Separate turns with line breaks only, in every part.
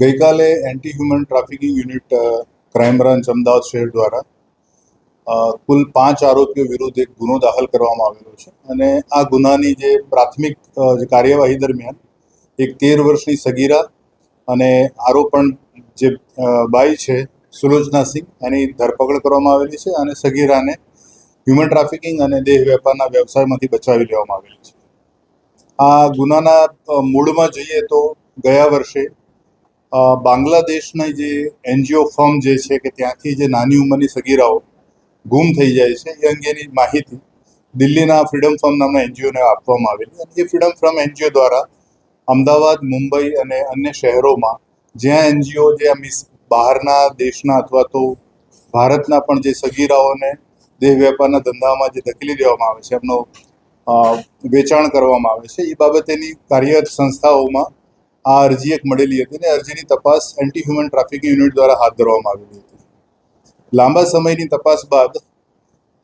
ગઈકાલે anti human trafficking unit crime branch Ahmedabad શહેર દ્વારા કુલ પાંચ આરોપીઓ વિરુદ્ધ એક ગુનો દાખલ કરવામાં આવેલો છે. અને આ ગુનાની જે પ્રાથમિક જે કાર્યવાહી દરમિયાન એક તેર વર્ષની સગીરા અને આરોપણ જે બાઈ છે, સુલોચના સિંહ, એની ધરપકડ કરવામાં આવેલી છે અને સગીરાને હ્યુમન ટ્રાફિકિંગ અને દેહ વેપારના વ્યવસાયમાંથી બચાવી લેવામાં આવેલી છે. આ ગુનાના મૂળમાં જઈએ તો ગયા વર્ષે બાંગ્લાદેશના જે એનજીઓ ફર્મ જે છે કે ત્યાંથી જે નાની ઉંમરની સગીરાઓ ગુમ થઈ જાય છે, એ અંગેની માહિતી દિલ્હીના ફ્રીડમ ફર્મ નામના એનજીઓને આપવામાં આવેલી અને એ ફ્રીડમ ફર્મ એનજીઓ દ્વારા અમદાવાદ, મુંબઈ અને અન્ય શહેરોમાં જ્યાં એનજીઓ જે મિસ બહારના દેશના અથવા તો ભારતના પણ જે સગીરાઓને દેહ વ્યાપારના ધંધામાં જે ધકેલી દેવામાં આવે છે, એમનો વેચાણ કરવામાં આવે છે, એ બાબતેની કાર્યરત સંસ્થાઓમાં આ અરજી એક મળેલી હતી અને અરજીની તપાસ એન્ટી હ્યુમન ટ્રાફિકિંગ યુનિટ દ્વારા હાથ ધરવામાં આવેલી હતી. લાંબા સમયની તપાસ બાદ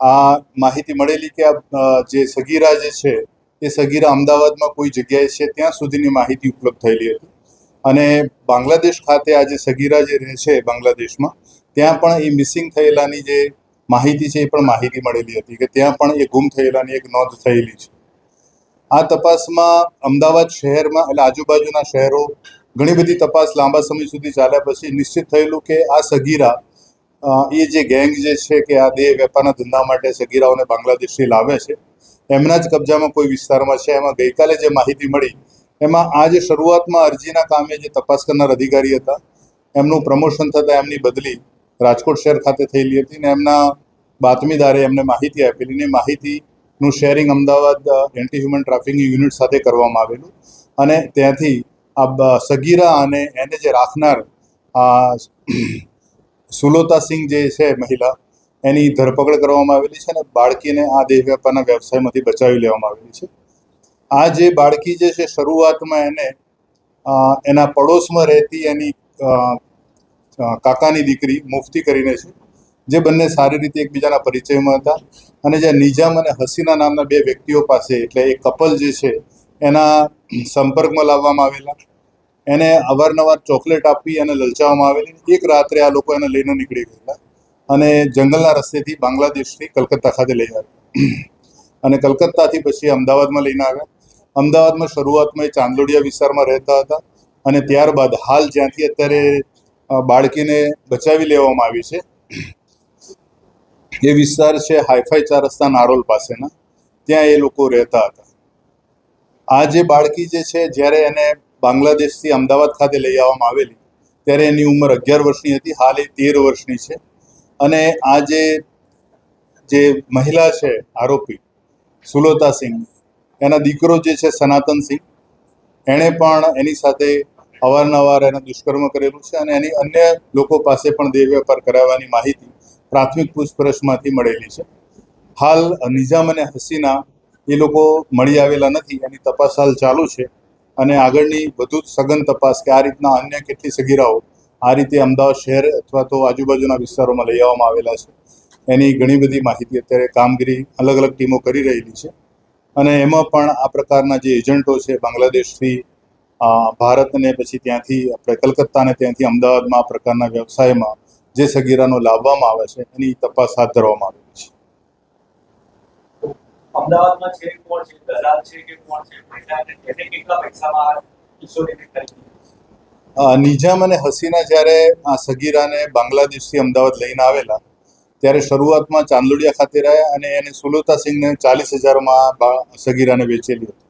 આ માહિતી મળેલી કે આ જે સગીરા જે છે, એ સગીરા અમદાવાદમાં કોઈ જગ્યાએ છે, ત્યાં સુધીની માહિતી ઉપલબ્ધ થયેલી હતી. અને બાંગ્લાદેશ ખાતે આ જે સગીરા જે રહે છે બાંગ્લાદેશમાં, ત્યાં પણ એ મિસિંગ થયેલાની જે માહિતી છે, એ પણ માહિતી મળેલી હતી કે ત્યાં પણ એ ગુમ થયેલાની એક નોંધ થયેલી છે. આ તપાસમાં અમદાવાદ શહેરમાં એટલે આજુબાજુના શહેરો ઘણી બધી તપાસ લાંબા સમય સુધી ચાલ્યા પછી નિશ્ચિત થયેલું કે આ સગીરા એ જે ગેંગ જે છે કે આ દેહ વેપારના ધંધા માટે સગીરાઓને બાંગ્લાદેશથી લાવે છે, એમના જ કબજામાં કોઈ વિસ્તારમાં છે. એમાં ગઈકાલે જે માહિતી મળી, એમાં આ જે શરૂઆતમાં અરજીના કામે જે તપાસ કરનાર અધિકારી હતા, એમનું પ્રમોશન થતાં એમની બદલી રાજકોટ શહેર ખાતે થયેલી હતી ને એમના બાતમીદારે એમને માહિતી આપેલી ને એ માહિતીનું sharing Ahmedabad anti human trafficking unit સાથે કરવામાં આવેલું. અને ત્યાંથી આ સગીરા અને એને જે રાખનાર સુલોતા સિંહ જે છે મહિલા, એની ધરપકડ કરવામાં આવેલી છે અને બાળકીને આ દેહ વ્યાપારના વ્યવસાયમાંથી બચાવી લેવામાં આવેલી છે. આ જે બાળકી જે છે શરૂઆતમાં એને એના પડોશમાં રહેતી એની કાકાની દીકરી મુફતી કરીને છે. જે બંને સારી રીતે એકબીજાના પરિચયમાં હતા અને જે નિજામ અને હસીના નામના બે વ્યક્તિઓ પાસે, એટલે એક કપલ જે છે, એના સંપર્કમાં લાવવામાં આવેલા. એને અવારનવાર ચોકલેટ આપી અને લલચાવવામાં આવેલી. એક રાત્રે આ લોકો એને લઈને નીકળી ગયેલા અને જંગલના રસ્તેથી બાંગ્લાદેશથી કલકત્તા ખાતે લઈ આવ્યા. અને કલકત્તાથી પછી અમદાવાદમાં લઈને આવ્યા. અમદાવાદમાં શરૂઆતમાં એ ચાંદલોડિયા વિસ્તારમાં રહેતા હતા અને ત્યારબાદ હાલ જ્યાંથી અત્યારે બાળકીને બચાવી લેવામાં આવી છે. એ વિસ્તાર છે, હાઈફાઈ ચાર રસ્તા નારોલ પાસેના, ત્યાં એ લોકો રહેતા હતા. આ જે બાળકી જે છે, જ્યારે એને બાંગ્લાદેશથી અમદાવાદ ખાતે લઈ આવવામાં આવેલી, ત્યારે એની ઉંમર અગિયાર વર્ષની હતી, હાલ એ તેર વર્ષની છે. અને આ જે જે મહિલા છે, આરોપી, સુલોતા સિંહ, એના દીકરો જે છે, સનાતન સિંહ, એણે પણ એની સાથે અવારનવાર એને દુષ્કર્મ કરેલું છે અને એની અન્ય લોકો પાસે પણ દેહ વેપાર કરાવવાની માહિતી પ્રાથમિક પૂછપરછમાંથી મળેલી છે. હાલ નિઝામ અને હસીના એ લોકો મળી આવેલા નથી, એની તપાસ હાલ ચાલુ છે અને આગળની વધુ સઘન તપાસ કે આ રીતના અન્ય કેટલી સગીરાઓ આ રીતે અમદાવાદ શહેર અથવા તો આજુબાજુના વિસ્તારોમાં લઈ આવવામાં આવેલા છે, એની ઘણી બધી માહિતી અત્યારે કામગીરી અલગ અલગ ટીમો કરી રહેલી છે. અને એમાં પણ આ પ્રકારના જે એજન્ટો છે, બાંગ્લાદેશથી ભારતને પછી ત્યાંથી આપણે કલકત્તા અને ત્યાંથી અમદાવાદમાં આ પ્રકારના વ્યવસાયમાં જે સગીરાનો લાવવામાં આવે છે એની તપાસ હાથ ધરવામાં આવેલી છે.
અમદાવાદમાં છે કોણ છે? દલાલ છે કે કોણ છે? મહિલાને એને કેટલા પૈસામાં કિશોરીને ખરીદી
નિજામ અને હસીના જ્યારે આ સગીરાને બાંગ્લાદેશથી અમદાવાદ લઈને આવેલા ત્યારે શરૂઆતમાં ચાંદલોડિયા ખાતે રહ્યા અને એને સુલોતા સિંહને ચાલીસ હજારમાં સગીરાને વેચેલી હતી.